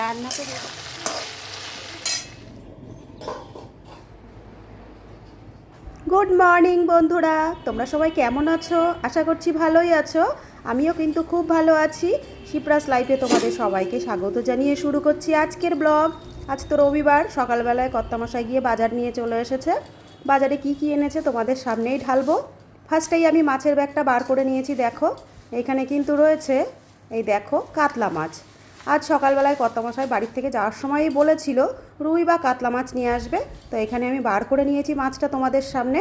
রান্না করে good morning বন্ধুরা। তোমরা সবাই কেমন আছো? আশা করছি ভালোই আছো। আমিও কিন্তু খুব ভালো আছি। শিপ্রাস লাইফে তোমাদের সবাইকে স্বাগত জানিয়ে শুরু করছি আজকের ব্লগ। আজ তো রবিবার, সকালবেলায় কর্তামশাই গিয়ে বাজার নিয়ে চলে এসেছে। বাজারে কি কি এনেছে তোমাদের সামনেই ঢালবো। ফার্স্টেই আমি মাছের ব্যাগটা বার করে নিয়েছি, দেখো। এখানে কিন্তু রয়েছে, এই দেখো, কাতলা মাছ। আজ সকালবেলায় কর্তামশাই বাড়ির থেকে যাওয়ার সময়ই বলেছিল, রুই বা কাতলা মাছ নিয়ে আসবে। তো এখানে আমি বার করে নিয়েছি মাছটা তোমাদের সামনে।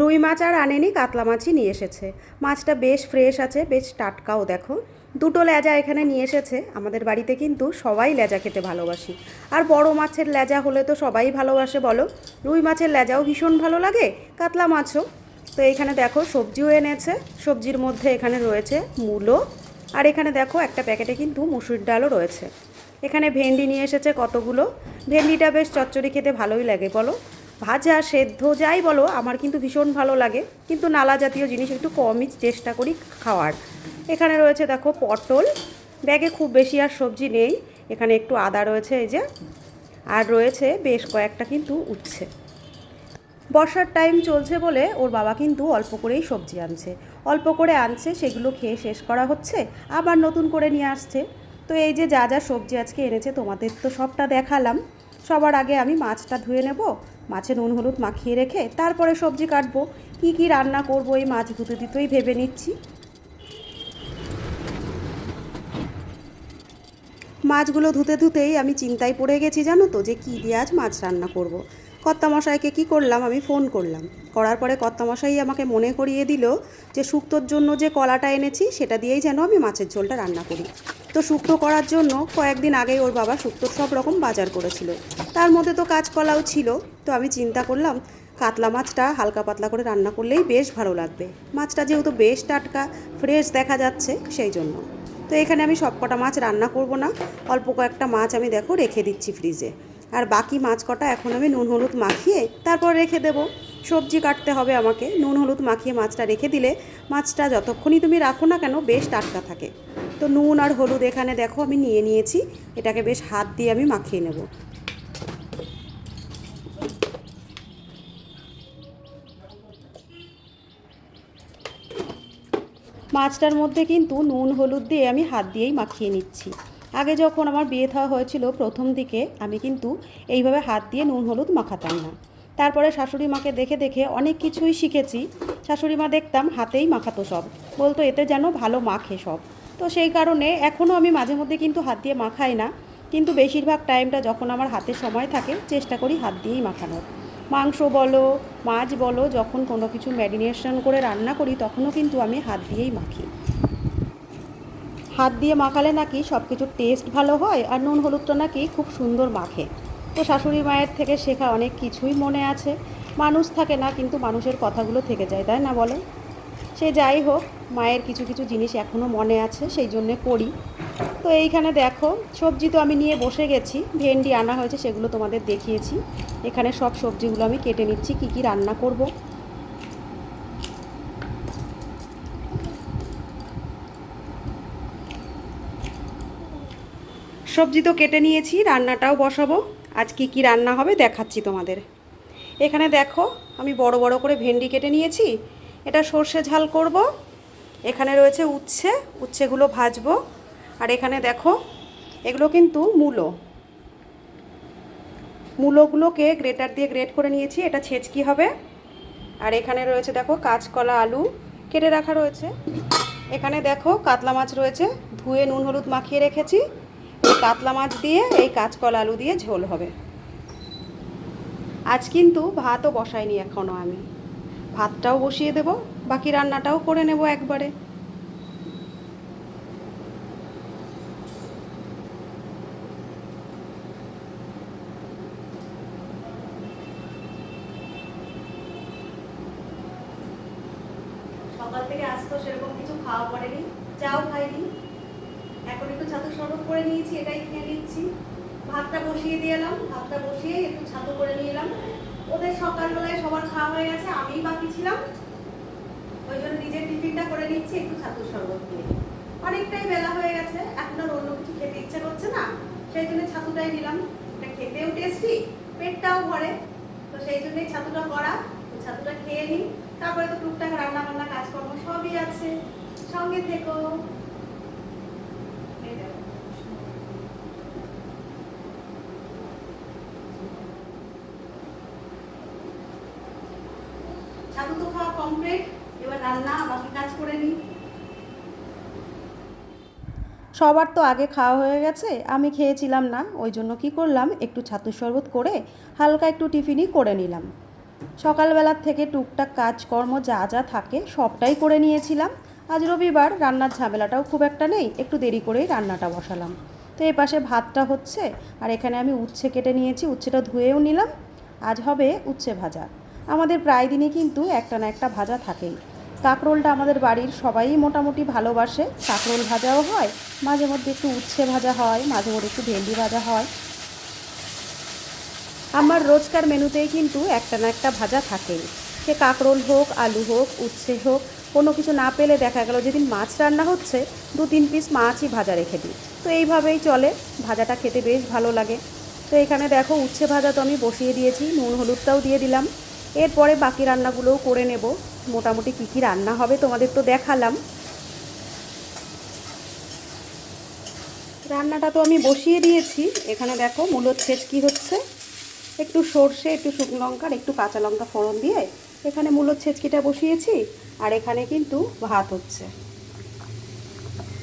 রুই মাছ আর আনেনি, কাতলা মাছই নিয়ে এসেছে। মাছটা বেশ ফ্রেশ আছে, বেশ টাটকাও দেখো। দুটো লেজা এখানে নিয়ে এসেছে। আমাদের বাড়িতে কিন্তু সবাই লেজা খেতে ভালোবাসি। আর বড় মাছের লেজা হলে তো সবাই ভালোবাসে বলো। রুই মাছের লেজাও ভীষণ ভালো লাগে, কাতলা মাছও। তো এখানে দেখো সবজিও এনেছে। সবজির মধ্যে এখানে রয়েছে মূলো আর এখানে দেখো, একটা প্যাকেটে কিন্তু মুসুর ডালও রয়েছে। এখানে ভেন্ডি নিয়ে এসেছে কতগুলো। ভেন্ডিটা বেশ চচ্চড়ি খেতে ভালোই লাগে, বলো। ভাজা, সেদ্ধ, যাই বলো, আমার কিন্তু ভীষণ ভালো লাগে। কিন্তু নালা জাতীয় জিনিস একটু কমই চেষ্টা করি খাওয়ার। এখানে রয়েছে দেখো, পটল। ব্যাগে খুব বেশি আর সবজি নেই। এখানে একটু আদা রয়েছে, এই যে। আর রয়েছে বেশ কয়েকটা কিন্তু উচ্ছে। বর্ষার টাইম চলছে বলে ওর বাবা কিন্তু অল্প করেই সবজি আনছে। অল্প করে আনছে, সেগুলো খেয়ে শেষ করা হচ্ছে, আবার নতুন করে নিয়ে আসছে। তো এই যে যা যা সবজি আজকে এনেছে, তোমাদের তো সবটা দেখালাম। সবার আগে আমি মাছটা ধুয়ে নেব, মাছে নুন হলুদ মাখিয়ে রেখে তারপরে সবজি কাটবো। কি কি রান্না করব এই মাছ ধুতে দিতেই ভেবে নিচ্ছি। মাছগুলো ধুতে ধুতেই আমি চিন্তায় পড়ে গেছি জানো তো, যে কী দিয়ে আজ মাছ রান্না করব। কর্তামশাইকে কি করলাম? আমি ফোন করলাম। করার পরে কর্তামশাই আমাকে মনে করিয়ে দিল যে শুক্তোর জন্য যে কলাটা এনেছি, সেটা দিয়েই যেন আমি মাছের ঝোলটা রান্না করি। তো শুক্তো করার জন্য কয়েকদিন আগেই ওর বাবা শুক্তোর সব রকম বাজার করেছিল। তার মধ্যে তো কাঁচকলাও ছিল। তো আমি চিন্তা করলাম, কাতলা মাছটা হালকা পাতলা করে রান্না করলেই বেশ ভালো লাগবে। মাছটা যেহেতু বেশ টাটকা, ফ্রেশ দেখা যাচ্ছে সেই জন্য। তো এখানে আমি সব কটা মাছ রান্না করব না। অল্প কয়েকটা মাছ আমি দেখো রেখে দিচ্ছি ফ্রিজে। আর বাকি মাছ কটা এখন আমি নুন, হলুদ মাখিয়ে তারপর রেখে দেবো। সবজি কাটতে হবে আমাকে। নুন, হলুদ মাখিয়ে মাছটা রেখে দিলে মাছটা যতক্ষণই তুমি রাখো না কেন বেশ টাটকা থাকে। তো নুন আর হলুদ এখানে দেখো আমি নিয়ে নিয়েছি। এটাকে বেশ হাত দিয়ে আমি মাখিয়ে নেব। মাছটার মধ্যে কিন্তু নুন, হলুদ দিয়ে আমি হাত দিয়েই মাখিয়ে নিচ্ছি। আগে যখন আমার বিয়ে থাওয়া হয়েছিল প্রথম দিকে, আমি কিন্তু এইভাবে হাত দিয়ে নুন হলুদ মাখাতাম না। তারপরে শাশুড়ি মাকে দেখে দেখে অনেক কিছুই শিখেছি। শাশুড়ি মা দেখতাম হাতেই মাখাতো সব। বলতো, এতে যেন ভালো মাখে সব। তো সেই কারণে এখনও আমি মাঝে মধ্যে কিন্তু হাত দিয়ে মাখাই না। কিন্তু বেশিরভাগ টাইমটা যখন আমার হাতে সময় থাকে, চেষ্টা করি হাত দিয়েই মাখানোর। মাংস বলো, মাছ বলো, যখন কোনো কিছু ম্যারিনেশন করে রান্না করি, তখনও কিন্তু আমি হাত দিয়েই মাখি। হাত দিয়ে মাখালে নাকি সব কিছুর টেস্ট ভালো হয় আর নুন হলুদটা নাকি খুব সুন্দর মাখে। তো শাশুড়ি মায়ের থেকে শেখা অনেক কিছুই মনে আছে। মানুষ থাকে না, কিন্তু মানুষের কথাগুলো থেকে যায়, তাই না বলো সে যাই হোক, মায়ের কিছু কিছু জিনিস এখনও মনে আছে, সেই জন্যে করি। তো এইখানে দেখো, সবজি তো আমি নিয়ে বসে গেছি, ভেন্ডি আনা হয়েছে সেগুলো তোমাদের দেখিয়েছি। এখানে সব সবজিগুলো আমি কেটে নিচ্ছি, কি কি রান্না করব। সবজি তো কেটে নিয়েছি, রান্নাটাও বসাবো। আজ কি রান্না হবে দেখাচ্ছি তোমাদের। এখানে দেখো, আমি বড় বড় করে ভেন্ডি কেটে নিয়েছি। এটা সর্ষে ঝাল করব। এখানে রয়েছে উচ্ছে, উচ্ছেগুলো ভাজবো। আর এখানে দেখো, এগুলো কিন্তু মূলো। মূলোগুলোকে গ্রেটার দিয়ে গ্রেট করে নিয়েছি, এটা ছেচকি হবে। আর এখানে রয়েছে দেখো, কাঁচকলা, আলু কেটে রাখা রয়েছে। এখানে দেখো, কাতলা মাছ রয়েছে। ধুয়ে নুন, হলুদ মাখিয়ে রেখেছি। কাতলা মাছ দিয়ে, এই কাঁচকলা আলু দিয়ে ঝোল হবে। আজ কিন্তু ভাতও বসাইনি এখনও আমি। ভাতটাও বসিয়ে দেব, বাকি রান্নাটাও করে নেব একবারে। সকাল থেকে আজ তো সেরকম কিছু খাওয়া পড়েনি, চাও খাইনি। একটু ছাতু শরবত করে নিয়েছি, এটাই খেয়ে নিচ্ছি। ভাতটা বসিয়ে দিয়ে এলাম, ভাতটা বসিয়ে একটু ছাতু করে নিয়ে এলাম। ওদের সকালবেলায় সবার খাওয়া হয়ে গেছে, আমিই বাকি ছিলাম। ওই জন্য নিজের টিফিনটা করে নিচ্ছি, একটু ছাতুর শরবত দিয়ে। অনেকটাই বেলা হয়ে গেছে, এখন আর অন্য কিছু খেতে ইচ্ছে করছে না। সেই জন্য ছাতুটাই নিলাম। এটা খেতেও টেস্টি, পেটটাও ভরে। তো সেই জন্যই ছাতুটা করা ছাতুটা খেয়ে নিই। তারপরে তো টুকটাক রান্না বান্না কাজকর্ম সবই আছে। সঙ্গে থেকো এই দেখো। ছাতু তো খাওয়া সবার তো আগে খাওয়া হয়ে গেছে, আমি খেয়েছিলাম না, ওই জন্য কি করলাম, একটু ছাতুর শরবত করে হালকা একটু টিফিনই করে নিলাম। সকালবেলার থেকে টুকটাক কাজকর্ম যা যা থাকে সবটাই করে নিয়েছিলাম। আজ রবিবার, রান্নার ঝামেলাটাও খুব একটা নেই, একটু দেরি করেই রান্নাটা বসালাম। তো এই পাশে ভাতটা হচ্ছে, আর এখানে আমি উচ্ছে কেটে নিয়েছি, উচ্ছেটা ধুয়েও নিলাম। আজ হবে উচ্ছে ভাজা। আমাদের প্রায় দিনই কিন্তু একটা না একটা ভাজা থাকেই। কাঁকরোলটা আমাদের বাড়ির সবাই মোটামুটি ভালোবাসে। কাঁকরোল ভাজাও হয়, মাঝে মধ্যে একটু উচ্ছে ভাজা হয়, মাঝে মধ্যে একটু ভেন্ডি ভাজা হয়। আমার রোজকার মেনুতেই কিন্তু একটা না একটা ভাজা থাকেই। সে কাঁকরোল হোক, আলু হোক, উচ্ছে হোক, কোনো কিছু না পেলে দেখা গেল যেদিন মাছ রান্না হচ্ছে, দু তিন পিস মাছই ভাজা রেখে দিই। তো এইভাবেই চলে, ভাজাটা খেতে বেশ ভালো লাগে। তো এখানে দেখো, উচ্ছে ভাজা তো আমি বসিয়ে দিয়েছি, নুন, হলুদটাও দিয়ে দিলাম। এরপরে বাকি রান্নাগুলোও করে নেব। মোটামুটি কী কী রান্না হবে তোমাদের তো দেখালাম। রান্নাটা তো আমি বসিয়ে দিয়েছি। এখানে দেখো মূলত ছেচ কী হচ্ছে? একটু সর্ষে, একটু শুকনো লঙ্কা একটু কাঁচা লঙ্কা ফোড়ন দিয়ে এখানে মূলত ছেচকিটা বসিয়েছি আর এখানে কিন্তু ভাত হচ্ছে।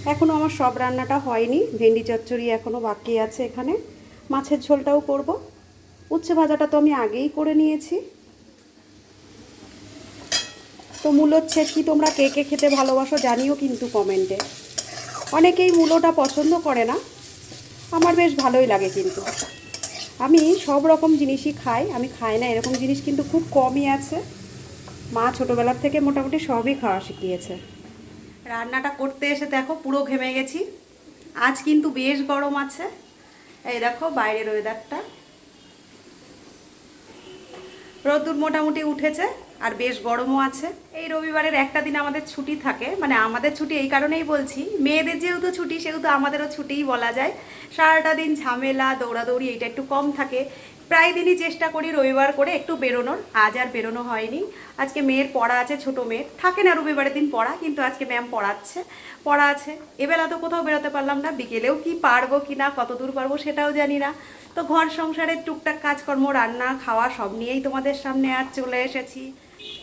এখনও আমার সব রান্নাটা হয়নি। ভেন্ডি চচ্চড়ি এখনও বাকি আছে এখানে। মাছের ঝোলটাও করব। উচ্ছে ভাজাটা তো আমি আগেই করে নিয়েছি। তো মূলোর ছেচকি তোমরা কে কে খেতে ভালোবাসো জানিও কিন্তু কমেন্টে। অনেকেই মূলোটা পছন্দ করে না। আমার বেশ ভালোই লাগে কিন্তু। আমি সব রকম জিনিসই খাই, আমি খাই না, এরকম জিনিস কিন্তু খুব কমই আছে। মা ছোটোবেলার থেকে মোটামুটি সবই খাওয়া শিখিয়েছে। রান্নাটা করতে এসে দেখো পুরো ঘেমে গেছি। আজ কিন্তু বেশ গরম আছে। এই দেখো বাইরের ওয়েদারটা রোদ্দুর মোটামুটি উঠেছে। আর বেশ গরমও আছে। এই রবিবারের একটা দিন আমাদের ছুটি থাকে। মানে আমাদের ছুটি এই কারণেই বলছি, মেয়েদের যেহেতু ছুটি, সেহেতু আমাদেরও ছুটিই বলা যায়। সারাটা দিন ঝামেলা, দৌড়াদৌড়ি, এইটা একটু কম থাকে। প্রায় দিনই চেষ্টা করি রবিবার করে একটু বেরোনোর। আজ আর বেরোনো হয়নি। আজকে মেয়ের পড়া আছে, ছোট মেয়ের। থাকে না রবিবারের দিন পড়া, কিন্তু আজকে ম্যাম পড়াচ্ছে। পড়া আছে। এবেলা তো কোথাও বেরোতে পারলাম না। বিকেলেও কি পারব, কি না, কত দূর পারব সেটাও জানি না। তো ঘর সংসারের টুকটাক কাজকর্ম, রান্না, খাওয়া সব নিয়েই তোমাদের সামনে আর চলে এসেছি।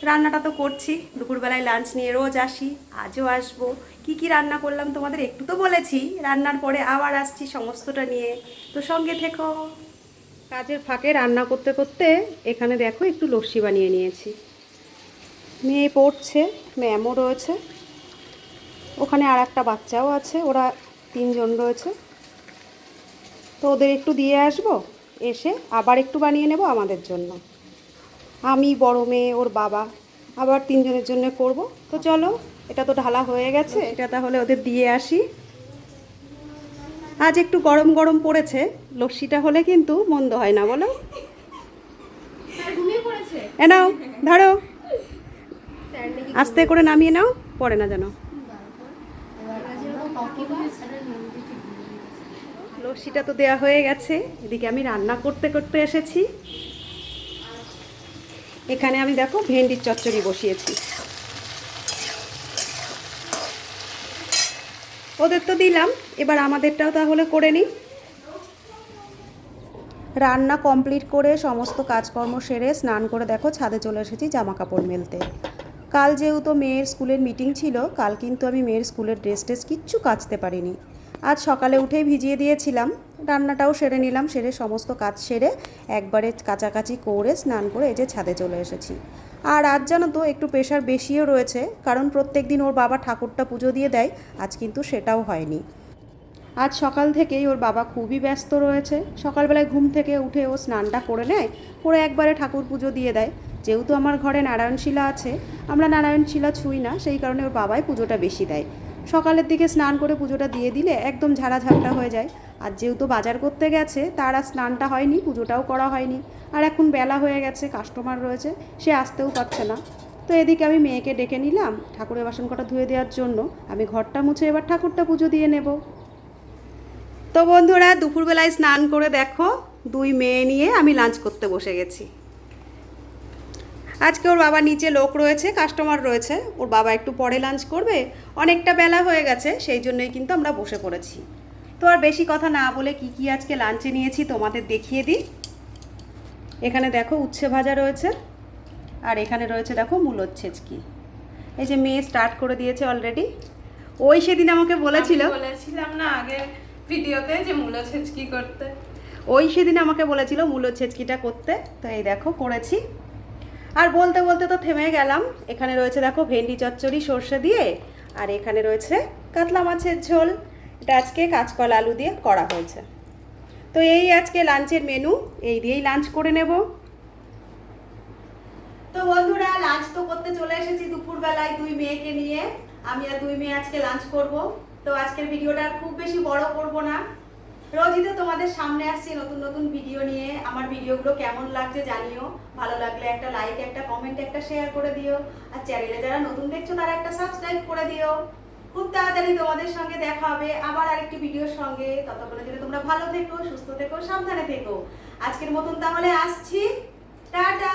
রান্নাটা তো করছি। দুপুরবেলায় লাঞ্চ নিয়ে রোজ আসি, আজও আসব। কি কি রান্না করলাম তোমাদের একটু তো বলেছি, রান্নার পরে আবার আসছি সমস্তটা নিয়ে। তো সঙ্গে থেকো। কাজের ফাঁকে রান্না করতে করতে এখানে দেখো একটু লস্যি বানিয়ে নিয়েছি। মেয়ে পড়ছে, ম্যামও রয়েছে। ওখানে আর একটা বাচ্চাও আছে, ওরা তিনজন রয়েছে। তো ওদের একটু দিয়ে আসব, এসে আবার একটু বানিয়ে নেব আমাদের জন্য। আমি বড় মেয়ে ওর বাবা আবার তিনজনের জন্য করব। তো চলো এটা তো ঢালা হয়ে গেছে। এটা তাহলে ওদের দিয়ে আসি। আজ একটু গরম গরম পড়েছে লস্যিটা হলে কিন্তু মন্দ হয় না বলো। এ নাও ধরো। আস্তে করে নামিয়ে নাও পড়ে না যেন লস্যিটা তো দেয়া হয়ে গেছে এদিকে আমি রান্না করতে করতে এসেছি। এখানে আমি দেখো ভেন্ডির চচ্চড়ি বসিয়েছি। ওদের তো দিলাম, এবার আমাদেরটাও তাহলে করে নিই। রান্না কমপ্লিট করে সমস্ত কাজকর্ম সেরে স্নান করে দেখো ছাদে চলে এসেছি জামা কাপড় মেলতে। কাল যেহেতু মেয়ের স্কুলের মিটিং ছিল, কাল কিন্তু আমি মেয়ের স্কুলের ড্রেস টেস কিচ্ছু কাচতে পারিনি। আজ সকালে উঠেই ভিজিয়ে দিয়েছিলাম। রান্নাটাও সেরে নিলাম, সেরে সমস্ত কাজ সেরে একবারে কাচাকাচি করে, স্নান করে এই যে ছাদে চলে এসেছি। আর আজ জানো তো একটু প্রেশার বেশিও রয়েছে, কারণ প্রত্যেক দিন ওর বাবা ঠাকুরটা পুজো দিয়ে দেয়, আজ কিন্তু সেটাও হয়নি। আজ সকাল থেকেই ওর বাবা খুবই ব্যস্ত রয়েছে। সকালবেলায় ঘুম থেকে উঠে ও স্নানটা করে নেয়, করে একবারে ঠাকুর পুজো দিয়ে দেয়। যেহেতু আমার ঘরে নারায়ণশিলা আছে, আমরা নারায়ণশিলা ছুঁই না, সেই কারণে ওর বাবাই পুজোটা বেশি দেয়। সকালের দিকে স্নান করে পুজোটা দিয়ে দিলে একদম ঝাড়া ঝাপটা হয়ে যায়। আর যেহেতু বাজার করতে গেছে, তার আর স্নানটা হয়নি, পুজোটাও করা হয়নি। আর এখন বেলা হয়ে গেছে, কাস্টমার রয়েছে, সে আসতেও পারছে না। তো এদিকে আমি মেয়েকে ডেকে নিলাম ঠাকুরের বাসন কটা ধুয়ে দেওয়ার জন্য। আমি ঘরটা মুছে এবার ঠাকুরটা পুজো দিয়ে নেব। তো বন্ধুরা, দুপুরবেলায় স্নান করে দেখো, দুই মেয়ে নিয়ে আমি লাঞ্চ করতে বসে গেছি। আজকে ওর বাবা নিচে লোক রয়েছে কাস্টমার রয়েছে। ওর বাবা একটু পরে লাঞ্চ করবে। অনেকটা বেলা হয়ে গেছে সেই জন্যই কিন্তু আমরা বসে পড়েছি। তো আর বেশি কথা না বলে কি কি আজকে লাঞ্চে নিয়েছি তোমাদের দেখিয়ে দিই। এখানে দেখো উচ্ছে ভাজা রয়েছে আর এখানে রয়েছে দেখো মূলোর ছেচকি। এই যে মেয়ে স্টার্ট করে দিয়েছে অলরেডি ওই সেদিন আমাকে বলেছিল বলেছিলাম না আগে ভিডিওতে যে মূলো ছেচকি করতে। ওই সেদিন আমাকে বলেছিল মূলো ছেচকিটা করতে। তো এই দেখো করেছি। আর বলতে বলতে তো থেমে গেলাম। এখানে রয়েছে দেখো ভেন্ডি চচ্চড়ি, সর্ষে দিয়ে, আর এখানে রয়েছে কাতলা মাছের ঝোল। এটা আজকে কাঁচকলা আলু দিয়ে করা হয়েছে। তো এই আজকে লাঞ্চের মেনু এই দিয়েই লাঞ্চ করে নেব। তো বন্ধুরা, লাঞ্চ তো করতে চলে এসেছি দুপুরবেলায় দুই মেয়েকে নিয়ে। আমি আর দুই মেয়ে আজকে লাঞ্চ করব। তো আজকের ভিডিওটা খুব বেশি বড় করব না। রোজই তো তোমাদের সামনে আসছি নতুন নতুন ভিডিও নিয়ে। আমার ভিডিওগুলো কেমন লাগছে জানিও। ভালো লাগলে একটা লাইক একটা কমেন্ট একটা শেয়ার করে দিও। আর চ্যানেলে যারা নতুন দেখছ, তারা একটা সাবস্ক্রাইব করে দিও। খুব তাড়াতাড়ি তোমাদের সঙ্গে দেখা হবে আবার আরেকটি ভিডিওর সঙ্গে। ততক্ষণে যদি তোমরা ভালো থেকো, সুস্থ থেকো, সাবধানে থেকো। আজকের মতন তাহলে আসছি। টাটা!